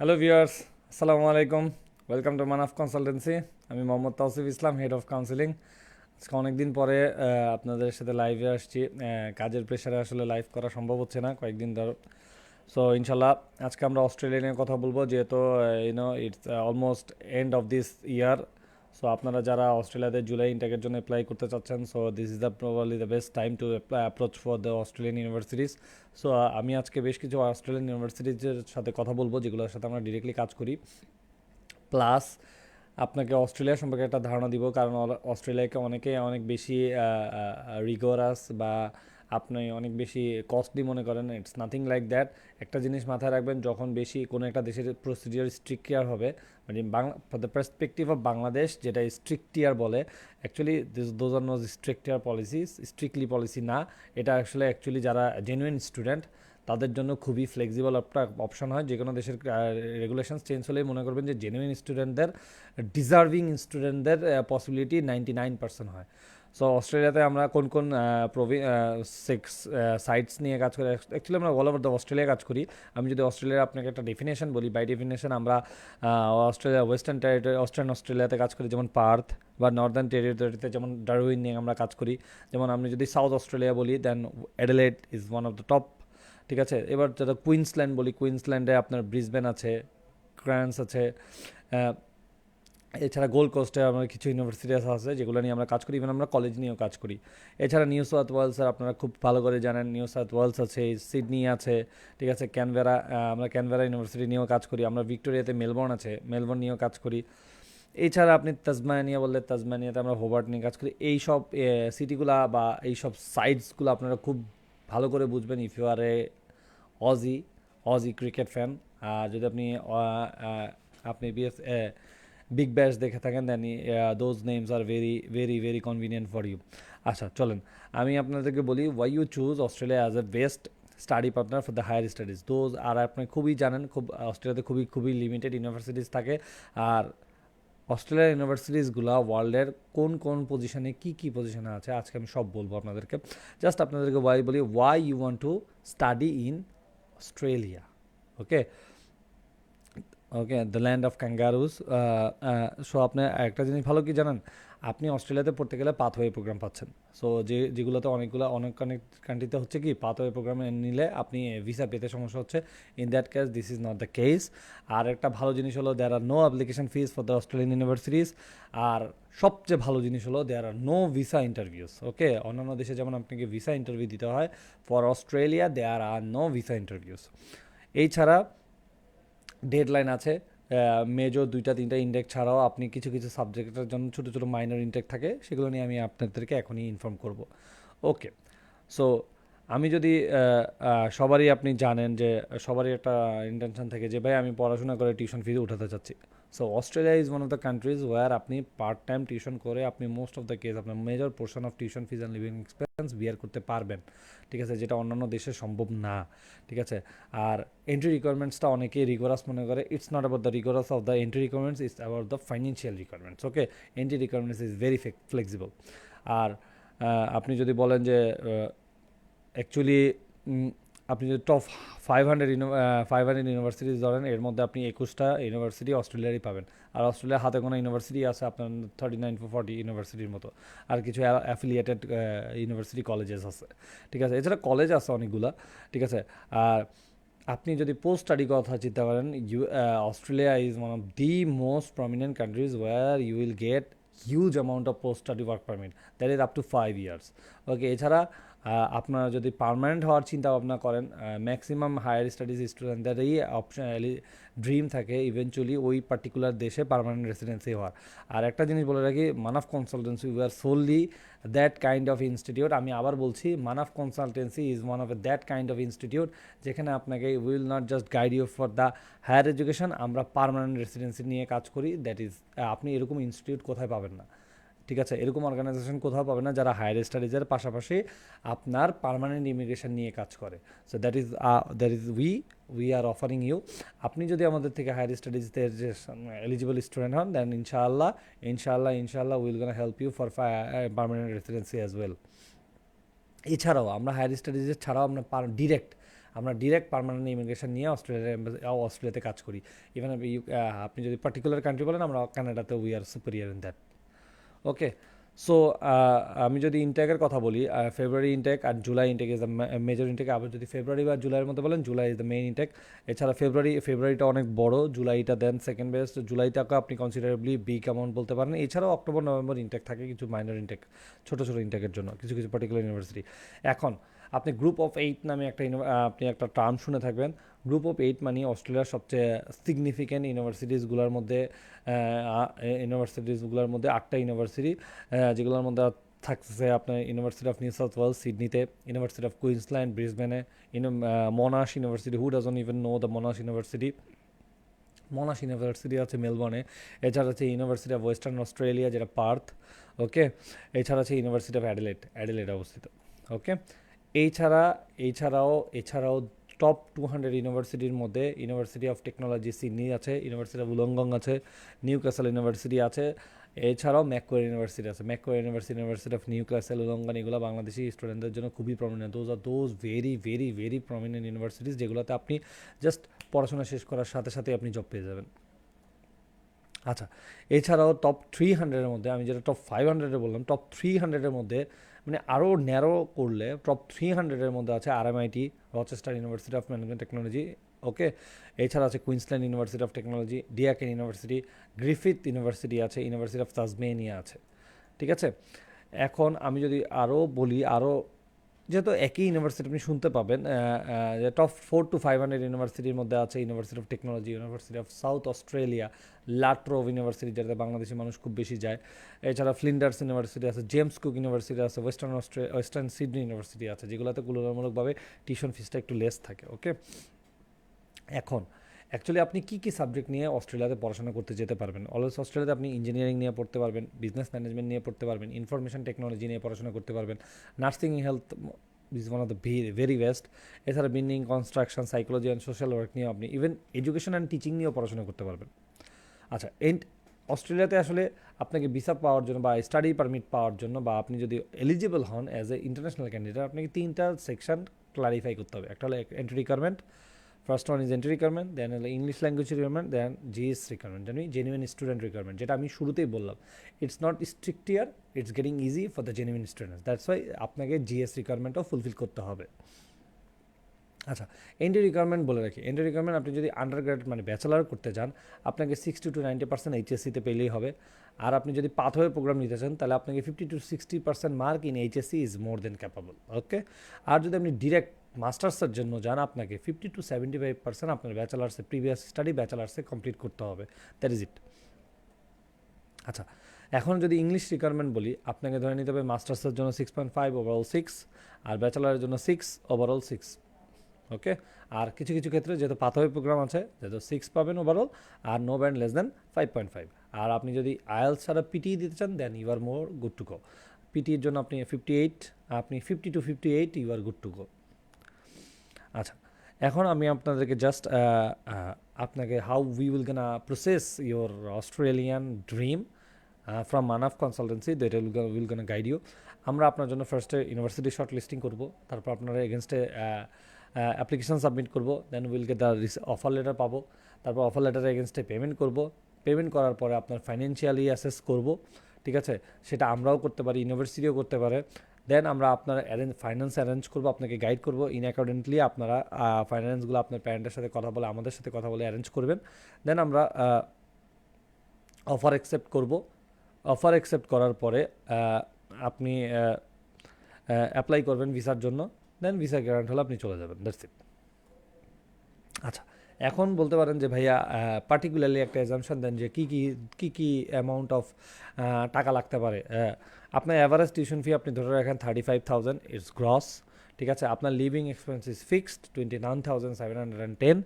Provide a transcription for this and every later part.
Hello viewers আসসালামু আলাইকুম welcome to Manaf consultancy আমি Mohammad Tawsif Islam head of counselling আজকে অনেকদিন পরে আপনাদের সাথে লাইভে আসছি। কাজের প্রেশারে আসলে লাইভ করা সম্ভব হচ্ছে না কয়েকদিন ধর। সো ইনশাল্লাহ আজকে আমরা অস্ট্রেলিয়া নিয়ে কথা বলব, যেহেতু you know it's almost end of this year so আপনারা যারা অস্ট্রেলিয়াতে জুলাই ইনটেকের জন্য অ্যাপ্লাই করতে চাচ্ছেন so this is the probably the best time to approach for the Australian universities so আমি আজকে বেশ কিছু অস্ট্রেলিয়ান ইউনিভার্সিটিজের সাথে কথা বলব, যেগুলোর সাথে আমরা ডিরেক্টলি কাজ করি। প্লাস আপনাকে অস্ট্রেলিয়া সম্পর্কে একটা ধারণা দিব, কারণ অস্ট্রেলিয়াকে অনেকে অনেক বেশি রিগোরাস বা আপনি অনেক বেশি কস্টলি মনে করেন ইটস নাথিং লাইক দ্যাট একটা জিনিস মাথায় রাখবেন, যখন বেশি কোনো একটা দেশের প্রসিডিওর স্ট্রিক্টিয়ার হবে মানে Bangla for the perspective of Bangladesh যেটা স্ট্রিক্ট স্ট্রিক্টিয়ার বলে actually this those are knows strictier policies strictly policy না। এটা আসলে অ্যাকচুয়ালি যারা জেনুইন স্টুডেন্ট তাদের জন্য খুবই ফ্লেক্সিবল একটা অপশন হয়। যে কোনো দেশের রেগুলেশনস চেঞ্জ হলেই মনে করবেন যে জেনুইন স্টুডেন্টদের ডিজার্ভিং স্টুডেন্টদের পসিবিলিটি নাইনটি নাইন পার্সেন্ট হয়। সো অস্ট্রেলিয়াতে আমরা কোন কোন প্রভি সিক্স সাইটস নিয়ে কাজ করি? অ্যাকচুয়ালি আমরা অল ওভার দ্য অস্ট্রেলিয়া কাজ করি। আমি যদি অস্ট্রেলিয়ার আপনাকে একটা ডেফিনেশন বলি বাই ডেফিনেশন আমরা অস্ট্রেলিয়া ওয়েস্টার্ন টেরিটরি ওয়েস্টার্ন অস্ট্রেলিয়াতে কাজ করি, যেমন পার্থ বা নর্দার্ন টেরিটরিতে যেমন ডারউইন নিয়ে আমরা কাজ করি। যেমন আমি যদি সাউথ অস্ট্রেলিয়া বলি then Adelaide is one of the top ঠিক আছে? এবার যেটা কুইন্সল্যান্ড বলি কুইন্সল্যান্ডে আপনার ব্রিসবেন আছে ক্রান্স আছে এছাড়া গোল্ড কোস্টে আমার কিছু ইউনিভার্সিটি আছে, যেগুলো নিয়ে আমরা কাজ করি ইভেন আমরা কলেজ নিয়েও কাজ করি। এছাড়া নিউ সাউথ ওয়েলসের আপনারা খুব ভালো করে জানেন নিউ সাউথ ওয়েলস আছে সিডনি আছে, ঠিক আছে ক্যানভেরা আমরা ক্যানভেরা ইউনিভার্সিটি নিয়েও কাজ করি, আমরা ভিক্টোরিয়াতে মেলবোর্ন আছে মেলবোর্ন নিয়েও কাজ করি। এছাড়া আপনি তাজমানিয়া বললে তাজমানিয়াতে আমরা হোবার্ট নিয়ে কাজ করি। এই সব সিটিগুলা বা এই সব সাইটসগুলো আপনারা খুব ভালো করে বুঝবেন if you are a Aussie Aussie cricket fan যদি আপনি আপনি বিএস বিগ ব্যাশ দেখে থাকেন then those names are very very very convenient for you আচ্ছা চলেন। আমি আপনাদেরকে বলি why you choose Australia as a best study partner for the higher studies those are আপনি খুবই জানেন, খুব অস্ট্রেলিয়াতে খুবই খুবই লিমিটেড ইউনিভার্সিটিস থাকে। আর অস্ট্রেলিয়ার ইউনিভার্সিটিসগুলো ওয়ার্ল্ডের কোন কোন পজিশনে কি কি পজিশনে আছে, আজকে আমি সব বলব আপনাদেরকে। জাস্ট আপনাদেরকে ওয়াই বলি why you want to study in Australia okay okay the land of kangaroos so আপনি একটা জিনিস ভালো কি জানেন? আপনি অস্ট্রেলিয়াতে পড়তে গেলে পাথওয়ে প্রোগ্রাম পাচ্ছেন। সো যে, যেগুলোতে অনেকগুলো, অনেক অনেক কান্ট্রিতে হচ্ছে কি পাথওয়ে প্রোগ্রামে নিলে আপনি ভিসা পেতে সমস্যা হচ্ছে। In that case this is not the case আর একটা ভালো জিনিস হলো there are no application fees for the Australian universities আর সবচেয়ে ভালো জিনিস হলো there are no visa interviews okay অন্যান্য দেশে যেমন আপনাকে ভিসা ইন্টারভিউ দিতে হয় for Australia there are no visa interviews এই ছাড়া ডেডলাইন আছে মেজর দুইটা, তিনটা ইনটেক ছাড়াও আপনি কিছু কিছু সাবজেক্টের জন্য ছোটো ছোটো মাইনর ইনটেক থাকে, সেগুলো নিয়ে আমি আপনাদেরকে এখনই ইনফর্ম করব। ওকে সো আমি যদি সবারই আপনি জানেন যে, সবারই একটা ইন্টেনশন থাকে যে, ভাই, আমি পড়াশোনা করে টিউশন ফিজ উঠাতে চাচ্ছি। So Australia is one of the countries where আপনি পার্ট টাইম টিউশন করে আপনি মোস্ট অফ দ্য কেস আপনার major portion of tuition fees and living expense bear করতে পারবেন। ঠিক আছে, যেটা অন্যান্য দেশে সম্ভব না। ঠিক আছে, আর এন্ট্রি রিকোয়ারমেন্টসটা অনেকেই রিগোরাস মনে করে। It's not about the rigorous of the entry requirements it's about the financial requirements okay entry requirements is very flexible আর আপনি যদি বলেন যে অ্যাকচুয়ালি আপনি যদি top five hundred five hundred universities ধরেন, এর মধ্যে আপনি একুশটা ইউনিভার্সিটি অস্ট্রেলিয়ারই পাবেন। আর অস্ট্রেলিয়ার হাতে কোনো ইউনিভার্সিটি আছে আপনার থার্টি নাইন টু ফর্টি ইউনিভার্সিটির মতো। আর কিছু অ্যাফিলিয়েটেড ইউনিভার্সিটি কলেজেস আছে। ঠিক আছে? এছাড়া কলেজ আছে অনেকগুলা। ঠিক আছে? আর আপনি যদি পোস্ট স্টাডি কথা চিন্তা করেন, you Australia is one of the most prominent countries where you will get huge amount of post study work permit that is up to five years okay এছাড়া আপনারা যদি পারমানেন্ট হওয়ার চিন্তা ভাবনা করেন ম্যাক্সিমাম হায়ার স্টাডিজ স্টুডেন্টদেরই option dream থাকে eventually ওই পার্টিকুলার দেশে পারমানেন্ট রেসিডেন্সি হওয়ার। আর একটা জিনিস বলে রাখি Manaf Consultancy we are solely that kind of institute আমি আবার বলছি Manaf Consultancy is one of that kind of institute যেখানে আপনাকে will not just guide you for the higher education আমরা পার্মানেন্ট রেসিডেন্সি নিয়ে কাজ করি। দ্যাট ইজ আপনি এরকম ইনস্টিটিউট কোথায় পাবেন না। ঠিক আছে? এরকম অর্গানাইজেশন কোথাও পাবে না যারা হায়ার স্টাডিজের পাশাপাশি আপনার পার্মানেন্ট ইমিগ্রেশন নিয়ে কাজ করে। So that is that is we we are offering you আপনি যদি আমাদের থেকে হায়ার স্টাডিজতে যে এলিজিবল স্টুডেন্ট হন দেন ইনশাআল্লাহ ইনশাআল্লাহ ইনশাআল্লাহ will gonna help you for permanent residency as well এছাড়াও আমরা হায়ার স্টাডিজের ছাড়াও আমরা ডিরেক্ট আমরা ডিরেক্ট পার্মানেন্ট ইমিগ্রেশন নিয়ে অস্ট্রেলিয়া অস্ট্রেলিয়াতে কাজ করি। ইভেন আপনি যদি পার্টিকুলার কান্ট্রি বলেন, আমরা কানাডাতে we are superior in that okay so আমি যদি ইনটেকের কথা বলি February intake R July intake is the major intake আবার যদি ফেব্রুয়ারি বা জুলাইয়ের মধ্যে বলেন July is the main intake এছাড়া ফেব্রুয়ারি ফেব্রুয়ারিটা অনেক বড় জুলাইটা দেন সেকেন্ড বেস্ট জুলাইটাকে আপনি কনসিডারেবলি বিগ অ্যামাউন্ট বলতে পারেন। এছাড়াও অক্টোবর নভেম্বর ইনটেক থাকে কিছু মাইনর ইনটেক ছোটো ছোটো ইনটেকের জন্য, কিছু কিছু পার্টিকুলার ইউনিভার্সিটি এখন, আপনি গ্রুপ অফ এইট নামে একটা আপনি একটা টার্ম শুনে থাকবেন। গ্রুপ অফ এইট মানে অস্ট্রেলিয়ার সবচেয়ে সিগনিফিক্যান্ট ইউনিভার্সিটিসগুলোর মধ্যে ইউনিভার্সিটিসগুলোর মধ্যে আটটা ইউনিভার্সিটি যেগুলোর মধ্যে থাকছে আপনার University of New South Wales সিডনিতে University of Queensland ব্রিসবেনে Monash University who doesn't even know the Monash University Monash University আছে মেলবর্নে এছাড়া আছে ইউনিভার্সিটি অফ ওয়েস্টার্ন অস্ট্রেলিয়া যেটা পার্থ ওকে এছাড়া আছে ইউনিভার্সিটি অফ অ্যাডিলেট অ্যাডিলেট অবস্থিত ওকে এছাড়া, এছাড়াও এছাড়াও টপ টু হান্ড্রেড ইউনিভার্সিটির মধ্যে ইউনিভার্সিটি অফ টেকনোলজি সিডনি আছে ইউনিভার্সিটি অফ উলঙ্গং আছে নিউ ক্যাসেল ইউনিভার্সিটি আছে, এছাড়াও ম্যাকোয়ার ইউনিভার্সিটি আছে। Macquarie University University of Newcastle Wollongong এগুলো বাংলাদেশি স্টুডেন্টদের জন্য খুবই prominent those are those very very very prominent universities যেগুলোতে আপনি জাস্ট পড়াশোনা শেষ করার সাথে সাথে আপনি জব পেয়ে যাবেন। আচ্ছা এছাড়াও টপ থ্রি হান্ড্রেডের মধ্যে, আমি যেটা টপ ফাইভ হান্ড্রেডে বললাম টপ থ্রি হান্ড্রেডের মধ্যে মানে আরও ন্যারো করলে টপ থ্রি হান্ড্রেডের মধ্যে আছে আর MIT Rochester University of Management Technology okay এছাড়া আছে Queensland University of Technology Deakin University Griffith University আছে ইউনিভার্সিটি অফ তাজমেনিয়া আছে, ঠিক আছে? এখন আমি যদি আরও বলি আরও যেহেতু একই ইউনিভার্সিটি আপনি শুনতে পাবেন top four two five hundred ইউনিভার্সিটির মধ্যে আছে University of Technology University of South Australia La Trobe University যেটাতে বাংলাদেশি মানুষ খুব বেশি যায়। এছাড়া ফ্লিন্ডার্স ইউনিভার্সিটি আছে জেমস কুক ইউনিভার্সিটি আছে Western Austra Western Sydney University আছে, যেগুলোতে তুলনামূলকভাবে টিউশন ফিসটা একটু লেস থাকে ওকে এখন অ্যাকচুয়ালি আপনি কী কী সাবজেক্ট নিয়ে অস্ট্রেলিয়াতে পড়াশোনা করতে যেতে পারবেন? অলওয়েজ অস্ট্রেলিয়াতে আপনি ইঞ্জিনিয়ারিং নিয়ে পড়তে পারবেন বিজনেস ম্যানেজমেন্ট নিয়ে পড়তে পারবেন ইনফরমেশন টেকনোলজি নিয়ে পড়াশোনা করতে পারবেন। Nursing health is one of the very best এছাড়া building construction psychology and social work নিয়ে আপনি ইভেন এডুকেশন অ্যান্ড টিচিং নিয়েও পড়াশোনা করতে পারবেন। আচ্ছা অস্ট্রেলিয়াতে আসলে আপনাকে ভিসা পাওয়ার জন্য বা স্টাডি পারমিট পাওয়ার জন্য বা আপনি যদি এলিজিবল হন অ্যাজ এ ইন্টারন্যাশনাল ক্যান্ডিডেট আপনাকে তিনটা সেকশন ক্লারিফাই করতে হবে। একটা হলো entry requirement first one is entry requirement then হলো English language requirement then GS requirement জানি জেনুইন স্টুডেন্ট রিকোয়ারমেন্ট যেটা আমি শুরুতেই বললাম। It's not strict year it's getting easy for the genuine students that's why আপনাকে জিএস রিকোয়ারমেন্টও fulfil করতে হবে। আচ্ছা এন্ট্রি রিকোয়ারমেন্ট বলে রাখি। এন্ট্রি রিকোয়ারমেন্ট আপনি যদি আন্ডার মানে ব্যাচেলার করতে চান, আপনাকে সিক্সটি টু নাইনটি পার্সেন্ট এইচএসসিতে পেলেই হবে। আর আপনি যদি পাথওয়ে প্রোগ্রাম নিতে চান, তাহলে আপনাকে fifty to sixty percent mark in HSC is more than capable okay আর যদি আপনি ডিরেক্ট মাস্টার্সের জন্য যান, আপনাকে fifty to seventy five percent আপনার ব্যাচেলার্সে প্রিভিয়াস স্টাডি ব্যাচেলার্সে কমপ্লিট করতে হবে। দ্যাট ইজ ইট আচ্ছা এখন যদি ইংলিশ রিকোয়ারমেন্ট বলি, আপনাকে ধরে নিতে হবে মাস্টার্সের জন্য six point five overall six আর ব্যাচেলারের জন্য সিক্স ওভারঅল সিক্স ওকে আর কিছু কিছু ক্ষেত্রে যেহেতু পাথওয়ে প্রোগ্রাম আছে, যেহেতু সিক্স পাবেন ওভারঅল আর no band less than five point five আর আপনি যদি আয়েল ছাড়া পিটি দিতে চান then you are more good to go পিটির জন্য আপনি ফিফটি এইট আপনি fifty to fifty eight you are good to go আচ্ছা এখন আমি আপনাদেরকে জাস্ট আপনাকে how we will gonna process your Australian dream from Manaf Consultancy that will gonna guide you আমরা আপনার জন্য ফার্স্টে ইউনিভার্সিটি শর্ট লিস্টিং করব, তারপর আপনারা এগেনস্টে অ্যাপ্লিকেশান সাবমিট করব then will get the offer letter পাবো। তারপর অফার লেটারের এগেনস্টে পেমেন্ট করব। পেমেন্ট করার পরে আপনার ফাইন্যান্সিয়ালি অ্যাসেস করব, ঠিক আছে? সেটা আমরাও করতে পারি ইউনিভার্সিটিও করতে পারে। দেন আমরা আপনার অ্যারেঞ্জ ফাইন্যান্স অ্যারেঞ্জ করব, আপনাকে গাইড করব। ইন অ্যাকর্ডেন্টলি আপনারা ফাইন্যান্সগুলো আপনার প্যারেন্টের সাথে কথা বলে, আমাদের সাথে কথা বলে অ্যারেঞ্জ করবেন। দেন আমরা অফার অ্যাকসেপ্ট করব। অফার অ্যাকসেপ্ট করার পরে আপনি অ্যাপ্লাই করবেন ভিসার জন্য। দেন ভিসা গ্যারান্ট হলে আপনি চলে যাবেন দ্যাটস ইট আচ্ছা এখন বলতে পারেন যে ভাইয়া পার্টিকুলারলি একটা এক্সামশন দেন যে কী কী কী কী অ্যামাউন্ট অফ টাকা লাগতে পারে। আপনার অ্যাভারেজ টিউশন ফি আপনি ধরে রাখেন thirty five thousand it's gross ঠিক আছে? আপনার living expense fixed twenty nine thousand seven hundred and ten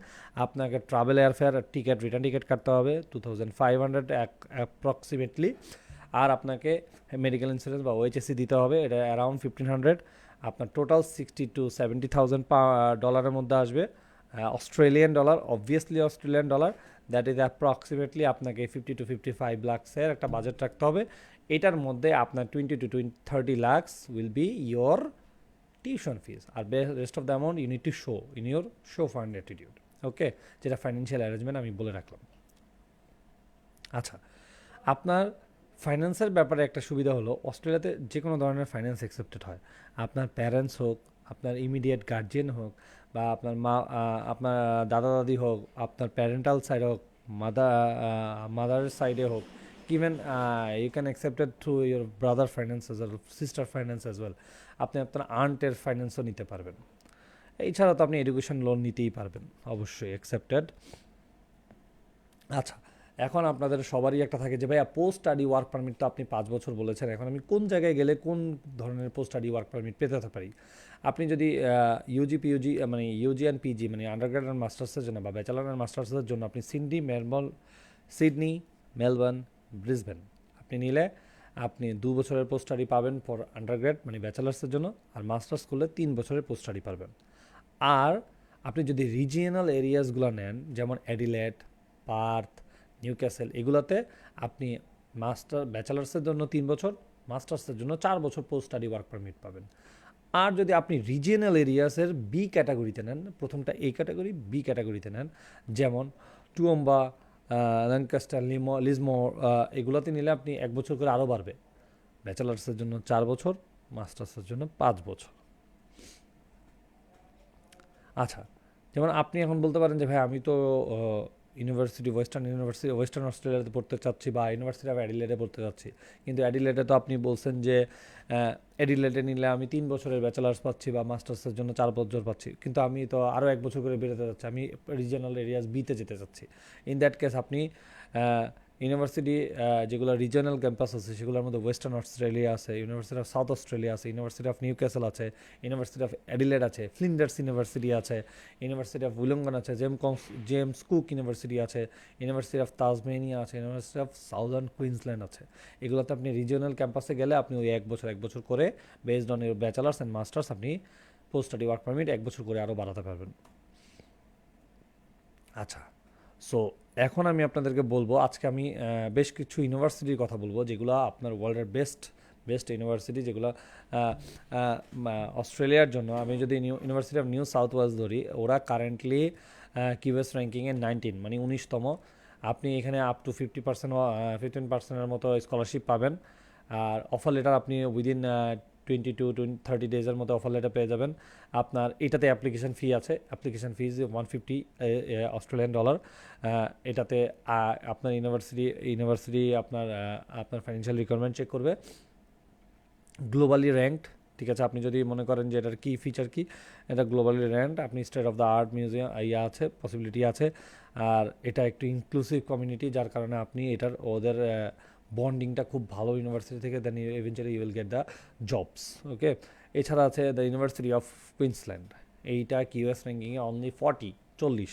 আপনাকে travel airfare ticket return ticket কাটতে হবে টু থাউজেন্ড ফাইভ হান্ড্রেড এক অ্যাপ্রক্সিমেটলি আর আপনাকে মেডিকেল ইন্স্যুরেন্স বা ওএইচএসি দিতে হবে, এটা অ্যারাউন্ড ফিফটিন হান্ড্রেড আপনার total sixty to seventy thousand ডলারের মধ্যে আসবে। Australian dollar obviously Australian dollar that is approximately আপনাকে ফিফটি টু ফিফটি ফাইভ লাক্সের একটা বাজেট রাখতে হবে। এটার মধ্যে আপনার twenty to twenty thirty lakhs will be your tuition fees R rest of the amount you need to show in your show fund attitude okay যেটা financial arrangement আমি বলে রাখলাম। আচ্ছা আপনার ফাইন্যান্সের ব্যাপারে একটা সুবিধা হলো, অস্ট্রেলিয়াতে যে কোনো ধরনের ফাইন্যান্স অ্যাকসেপ্টেড হয়। আপনার প্যারেন্টস হোক, আপনার ইমিডিয়েট গার্জিয়ান হোক, বা আপনার মা আপনার দাদা দাদি হোক, আপনার প্যারেন্টাল সাইড হোক মাদার মাদার সাইডে হোক even you can accepted through your brother finance as well sister finance as well আপনি আপনার আন্টের ফাইন্যান্সও নিতে পারবেন। এছাড়া তো আপনি এডুকেশন লোন নিতেই পারবেন, অবশ্যই অ্যাকসেপ্টেড আচ্ছা এখন আপনাদের সবারই একটা থাকে যে, ভাইয়া পোস্ট স্টাডি ওয়ার্ক পারমিট তো আপনি পাঁচ বছর বলেছেন, এখন আমি কোন জায়গায় গেলে কোন ধরনের পোস্ট স্টাডি ওয়ার্ক পারমিট পেতে পারি? আপনি যদি ইউজি পিউজি মানে ইউজি অ্যান্ড পিজি মানে আন্ডারগ্রেড অ্যান্ড মাস্টার্সের জন্য বা ব্যাচেলার অ্যান্ড মাস্টার্সের জন্য আপনি Sydney Melbourne Sydney Melbourne Brisbane আপনি নিলে আপনি দু বছরের পোস্ট স্টাডি পাবেন ফর আন্ডারগ্রেড মানে ব্যাচেলার্সের জন্য, আর মাস্টার্স করলে তিন বছরের পোস্ট স্টাডি পাবেন। আর আপনি যদি রিজিয়নাল এরিয়াসগুলো নেন, যেমন অ্যাডিলেট পার্থ নিউ ক্যাসেল এগুলোতে আপনি মাস্টার, ব্যাচেলার্সের জন্য তিন বছর, মাস্টার্সের জন্য চার বছর পোস্ট স্টাডি ওয়ার্ক পারমিট পাবেন। আর যদি আপনি রিজিয়নাল এরিয়াসের বি ক্যাটাগরিতে নেন, প্রথমটা এই ক্যাটাগরি বি ক্যাটাগরিতে নেন, যেমন টুয়ম্বা ল্যাঙ্কাস্টার, লিমো লিজমো এগুলোতে নিলে আপনি এক বছর করে আরও বাড়বে। ব্যাচেলার্সের জন্য চার বছর, মাস্টার্সের জন্য পাঁচ বছর। আচ্ছা যেমন আপনি এখন বলতে পারেন যে, ভাই, আমি তো ইউনিভার্সিটি ওয়েস্টার্ন ইউনিভার্সিটি ওয়েস্টার্ন অস্ট্রেলিয়াতে পড়তে চাচ্ছি বা ইউনিভার্সিটি অফ অ্যাডিলেটে পড়তে চাচ্ছি। কিন্তু অ্যাডিলেটে তো আপনি বলছেন যে অ্যাডিলেটে নিলে আমি তিন বছরের ব্যাচেলার্স পাচ্ছি বা মাস্টার্সের জন্য চার বছর পাচ্ছি। কিন্তু আমি তো আরও এক বছর করে বেরোতে যাচ্ছি আমি রিজিয়নাল এরিয়াস বিতে যেতে চাচ্ছি। ইন দ্যাট কেস আপনি ইউনিভার্সিটি যেগুলো রিজিয়নাল ক্যাম্পাস আছে, সেগুলোর মধ্যে ওয়েস্টার্ন অস্ট্রেলিয়া আছে ইউনিভার্সিটি অফ সাউথ অস্ট্রেলিয়া আছে ইউনিভার্সিটি অফ নিউ ক্যাসেল আছে ইউনিভার্সিটি অফ অ্যাডিলেড আছে ফ্লিন্ডার্স ইউনিভার্সিটি আছে ইউনিভার্সিটি অফ উইলঙ্গন আছে জেম কংস জেমস কুক ইউনিভার্সিটি আছে ইউনিভার্সিটি অফ তাজমেনিয়া আছে ইউনিভার্সিটি অফ সাউদার্ন কুইন্সল্যান্ড আছে। এগুলোতে আপনি রিজিয়নাল ক্যাম্পাসে গেলে আপনি ওই এক বছর এক বছর করে based on your bachelors and masters আপনি পোস্ট স্টাডি ওয়ার্ক পারমিট এক বছর করে আরও বাড়াতে পারবেন। আচ্ছা সো এখন আমি আপনাদেরকে বলব, আজকে আমি বেশ কিছু ইউনিভার্সিটির কথা বলব, যেগুলো আপনার ওয়ার্ল্ডের বেস্ট বেস্ট ইউনিভার্সিটি যেগুলো অস্ট্রেলিয়ার জন্য। আমি যদি University of New South Wales ধরি, ওরা কারেন্টলি কিউএস র্যাঙ্কিংয়ে নাইনটিন মানে উনিশতম। আপনি এখানে up to fifty percent fifteen পার্সেন্টের মতো স্কলারশিপ পাবেন। আর অফার লেটার আপনি উইদিন টোয়েন্টি টু থার্টি ডেজের মধ্যে অফার লেটার পেয়ে যাবেন। আপনার এটাতে অ্যাপ্লিকেশান ফি আছে। Application fees one fifty Australian dollar এটাতে আপনার ইউনিভার্সিটি ইউনিভার্সিটি আপনার আপনার ফাইন্যান্সিয়াল রিকোয়ারমেন্ট চেক করবে। গ্লোবালি র্যাঙ্কড ঠিক আছে? আপনি যদি মনে করেন যে এটার কী ফিচার কী, এটা গ্লোবালি র্যাঙ্কড আপনি state of the art museum ইয়ে আছে পসিবিলিটি আছে। আর এটা একটু ইনক্লুসিভ কমিউনিটি যার কারণে আপনি এটার ওদের বন্ডিংটা খুব ভালো ইউনিভার্সিটি থেকে then eventually you will get the jobs okay এছাড়া আছে দ্য ইউনিভার্সিটি অফ কুইন্সল্যান্ড এইটা কিউএস র্যাঙ্কিংয়ে অনলি ফর্টি চল্লিশ,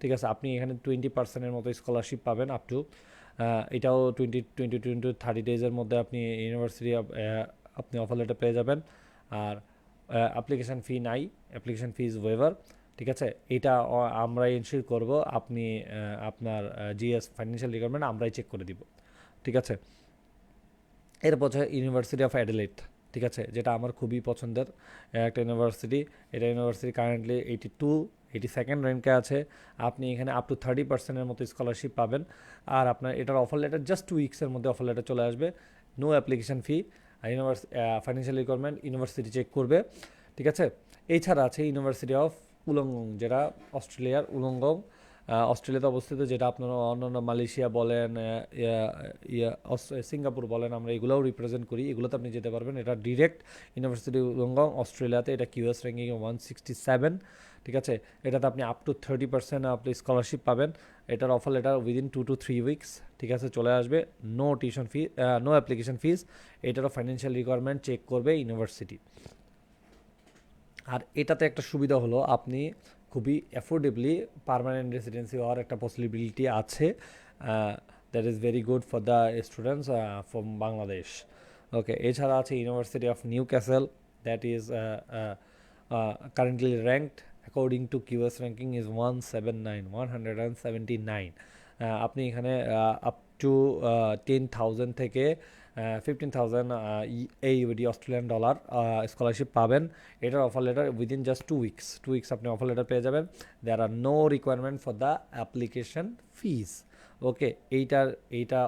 ঠিক আছে? আপনি এখানে টোয়েন্টি পার্সেন্টের মতো স্কলারশিপ পাবেন আপ টু এটাও টোয়েন্টি টোয়েন্টি টোয়েন্টি থার্টি ডেজের মধ্যে আপনি ইউনিভার্সিটি আপনি অফার লেটার পেয়ে যাবেন। আর অ্যাপ্লিকেশান ফি নাই অ্যাপ্লিকেশান ফিজ ওয়েভার ঠিক আছে? এটা আমরা ইনশিওর করব, আপনি আপনার জিএস ফাইন্যান্সিয়াল রিকোয়ারমেন্ট আমরাই চেক করে দিব। ঠিক আছে? এরপর হচ্ছে ইউনিভার্সিটি অফ অ্যাডিলেট ঠিক আছে? যেটা আমার খুবই পছন্দের একটা ইউনিভার্সিটি এটা university currently eighty two eighty second র্যাঙ্কে আছে। আপনি এখানে আপ টু থার্টি পার্সেন্টের মতো স্কলারশিপ পাবেন। আর আপনার এটার অফার লেটার জাস্ট টু উইক্সের মধ্যে অফার লেটার চলে আসবে। No application fee universe financial requirement university check করবে। ঠিক আছে? এছাড়া আছে ইউনিভার্সিটি অফ উলঙ্গং যেটা অস্ট্রেলিয়ার উলঙ্গং অস্ট্রেলিয়াতে অবস্থিত, যেটা আপনারা অন্যান্য মালয়েশিয়া বলেন সিঙ্গাপুর বলেন, আমরা এগুলোও রিপ্রেজেন্ট করি। এগুলোতে আপনি যেতে পারবেন। এটা ডিরেক্ট ইউনিভার্সিটি উলঙ্গং অস্ট্রেলিয়াতে। এটা QS ranking one sixty seven ঠিক আছে? এটাতে আপনি আপ টু থার্টি পার্সেন্ট আপনি স্কলারশিপ পাবেন। এটার offer letter within two two three weeks ঠিক আছে? চলে আসবে। No tuition fee no application fees এটারও ফাইন্যান্সিয়াল রিকোয়ারমেন্ট চেক করবে ইউনিভার্সিটি আর এটাতে একটা সুবিধা হলো, আপনি খুবই অ্যাফোর্ডেবলি পারমানেন্ট রেসিডেন্সি হওয়ার একটা পসিবিলিটি আছে that is very good for the students from Bangladesh okay এছাড়া আছে University of Newcastle that is currently ranked according to QS ranking is one seven nine one hundred and seventy nine আপনি এখানে up to ten thousand থেকে fifteen thousand AUD Australian dollar scholarship পাবেন। এটার offer letter within just two weeks two weeks আপনি offer letter পেয়ে যাবেন। There are no requirement for the application fees okay এইটার এইটা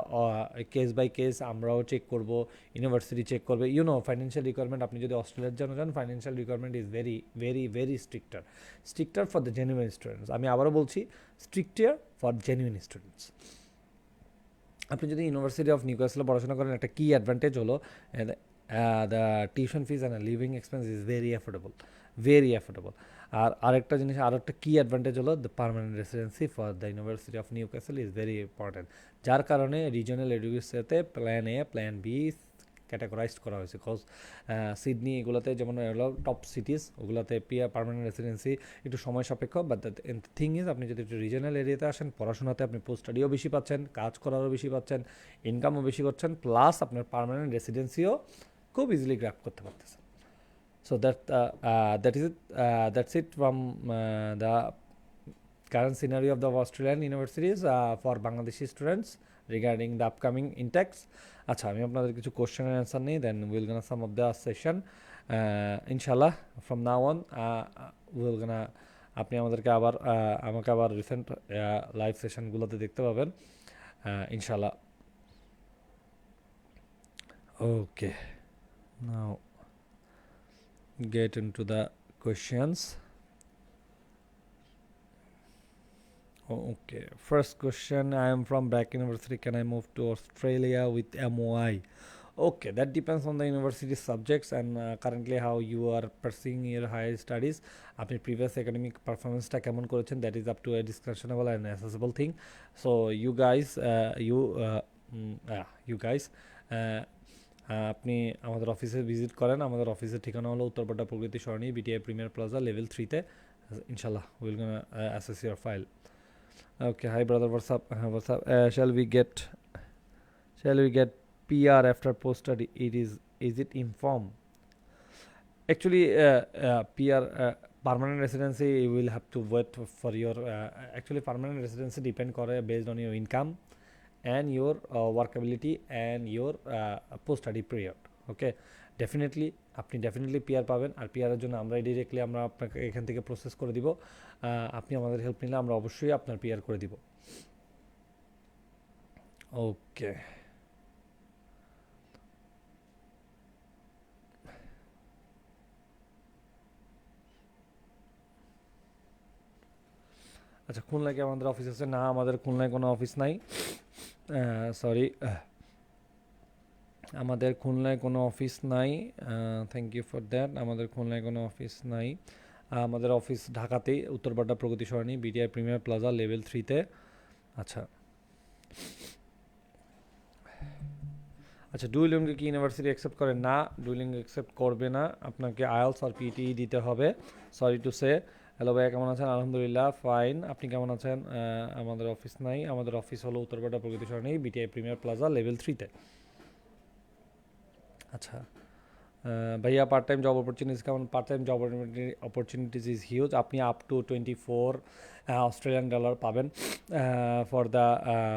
কেস বাই কেস আমরাও check করব ইউনিভার্সিটি চেক করবে। ইউ নো ফাইন্যান্সিয়াল রিকোয়ারমেন্ট আপনি যদি অস্ট্রেলিয়ার জন্য যান financial requirement is very very very stricter stricter for the genuine students আমি আবারও বলছি স্ট্রিক্টার ফর জেনুইন স্টুডেন্টস আপনি যদি ইউনিভার্সিটি অফ নিউকাসলে পড়াশোনা করেন, একটা কী অ্যাডভান্টেজ হলো the tuition fees and living expense is very affordable very affordable আর আরেকটা জিনিস আর একটা কী অ্যাডভান্টেজ হলো the permanent residency for the university of Newcastle is very important যার কারণে regional এডুকেশনতে plan A plan B categorized করা হয়েছে। কজ সিডনি এগুলোতে যেমন টপ সিটিস ওগুলোতে পিয়া পারমানেন্ট রেসিডেন্সি একটু সময় সাপেক্ষ বাট দ্য থিং ইজ আপনি যদি একটু রিজনাল এরিয়াতে আসেন পড়াশোনাতে আপনি পোস্ট স্টাডিও বেশি পাচ্ছেন কাজ করারও বেশি পাচ্ছেন ইনকামও বেশি করছেন প্লাস আপনার পারমানেন্ট রেসিডেন্সিও খুব ইজিলি গ্র্যাপ করতে পারতেছেন। So that that is it from uh, the current scenario of the australian universities uh, for bangladeshi students. Regarding the upcoming intakes আচ্ছা আমি আপনাদের কিছু কোশ্চেনের অ্যান্সার নিই then will gonna some of the session ইনশাল্লাহ from now on will gonna আপনি আমাদেরকে আবার আমাকে আবার রিসেন্ট লাইভ সেশনগুলোতে দেখতে পাবেন। ইনশাল্লাহ okay now get into the questions. Okay first question i am from back university can i move to australia with moi okay that depends on the university subjects and uh, currently how you are pursuing your higher studies আপনি previous academic পারফরমেন্সটা কেমন করেছেন that is up to a discussable and assessable thing so you guys you you guys আপনি আমাদের অফিসে visit করেন আমাদের অফিসের ঠিকানা হলো Uttar Badda Pragati Sarani BTI Premier plaza level থ্রিতে ইনশাল্লাহ will assess your file Okay, hi brother, what's up? Uh, what's up? Uh, shall we get shall we get PR after post study? It is is it inform? Actually, uh, uh PR uh, permanent residency you will have to wait for your uh, actually permanent residency depend based on your income and your workability and your post study period. Okay, definitely আপনি definitely PR পাবেন। আর পিআরের জন্য আমরাই directly আমরা আপনাকে এখান থেকে process করে দিব। আপনি আমাদের হেল্প নিলে আমরা অবশ্যই আপনার পিআর করে দিব। ওকে আচ্ছা খুলনায় কি আমাদের অফিস আছে? না, আমাদের খুলনায় কোনো অফিস নাই। সরি আমাদের খুলনায় কোনো অফিস নাই থ্যাংক ইউ ফর দ্যাট আমাদের খুলনায় কোনো অফিস নাই। আমাদের অফিস ঢাকাতেই Uttar Badda Pragati Sarani BTI Premier Plaza, level থ্রিতে। আচ্ছা। আচ্ছা ডুইলিংকে কি ইউনিভার্সিটি অ্যাকসেপ্ট করে? না ডুইলিং অ্যাকসেপ্ট করবে না। আপনাকে আইএলস আর পিটিই দিতে হবে। সরি টু সে হ্যালো ভাইয়া, কেমন আছেন? আলহামদুলিল্লাহ ফাইন আপনি কেমন আছেন? আমাদের অফিস নাই। আমাদের অফিস হলো Uttarpara Pragati Sarani, BTI Premier Plaza, level থ্রিতে। আচ্ছা। ভাইয়া পার্ট টাইম জব অপরচুনিটিস কেমন? Part time job opportunities is huge আপনি up to twenty four Australian dollar পাবেন for the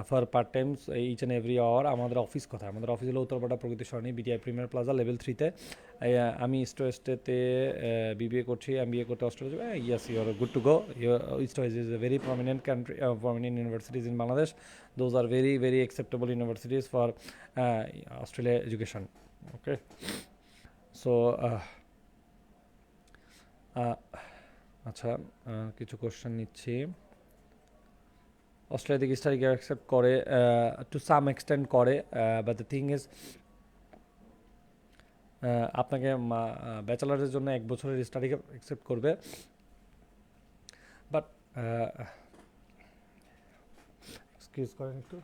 for part times each and every hour আমাদের office কোথায়? আমাদের office হলো Uttarpara Pragati Sarani BTI Premier plaza level থ্রিতে আমি ইস্টো স্টেতে বিবিএ করছি এম বিএ করতে অস্ট্রেলিয়া যাবে। Yes your good to go is to is is a very prominent country prominent universities in Bangladesh those are very very acceptable universities for Australia education okay so আচ্ছা কিছু question নিচ্ছি। Australia থেকে study accept করে to some extend করে but the thing is আপনাকে ব্যাচেলারের জন্য এক বছরের স্টাডি অ্যাকসেপ্ট করবে। বাট এক্সকিউজ করেন একটু।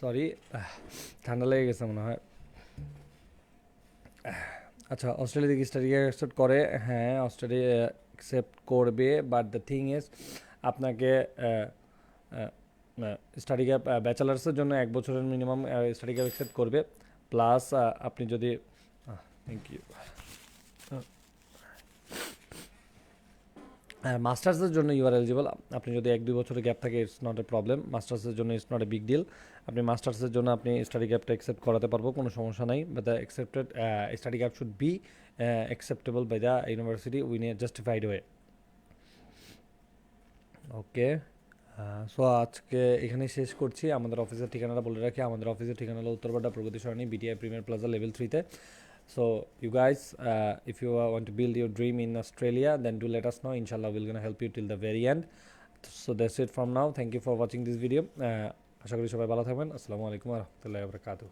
সরি ঠান্ডা লেগে গেছে মনে হয়। আচ্ছা অস্ট্রেলিয়া থেকে স্টাডি অ্যাকসেপ্ট করে হ্যাঁ অস্ট্রেলিয়া অ্যাকসেপ্ট করবে বাট দ্য থিং ইজ আপনাকে স্টাডি গ্যাপ ব্যাচেলার্সের জন্য এক বছরের মিনিমাম স্টাডি গ্যাপ অ্যাকসেপ্ট করবে। প্লাস আপনি যদি থ্যাংক ইউ মাস্টার্সের জন্য ইউ আর এলিজিবল আপনি যদি এক, দুই বছরের গ্যাপ থাকে ইটস নট এ প্রবলেম মাস্টার্সের জন্য it's not a big deal আপনি মাস্টার্সের জন্য আপনি স্টাডি গ্যাপটা অ্যাকসেপ্ট করাতে পারব, কোনো সমস্যা নাই but the accepted study gap should be acceptable by the university in a justified way okay so আজকে এখানে শেষ করছি। আমাদের অফিসের ঠিকানাটা বলে রাখি। আমাদের অফিসের ঠিকানা হলো Uttarpara Progoti Sarani BTI premier plaza level থ্রিতে So you guys, uh, if you uh, want to build your dream in Australia, then do let us know. Inshallah, we're gonna help you till the very end. So that's it from now. Thank you for watching this video. Uh, আশা করি সবাই ভালো থাকবেন আসসালামু আলাইকুম রহমতুল্লাহ বরকাতু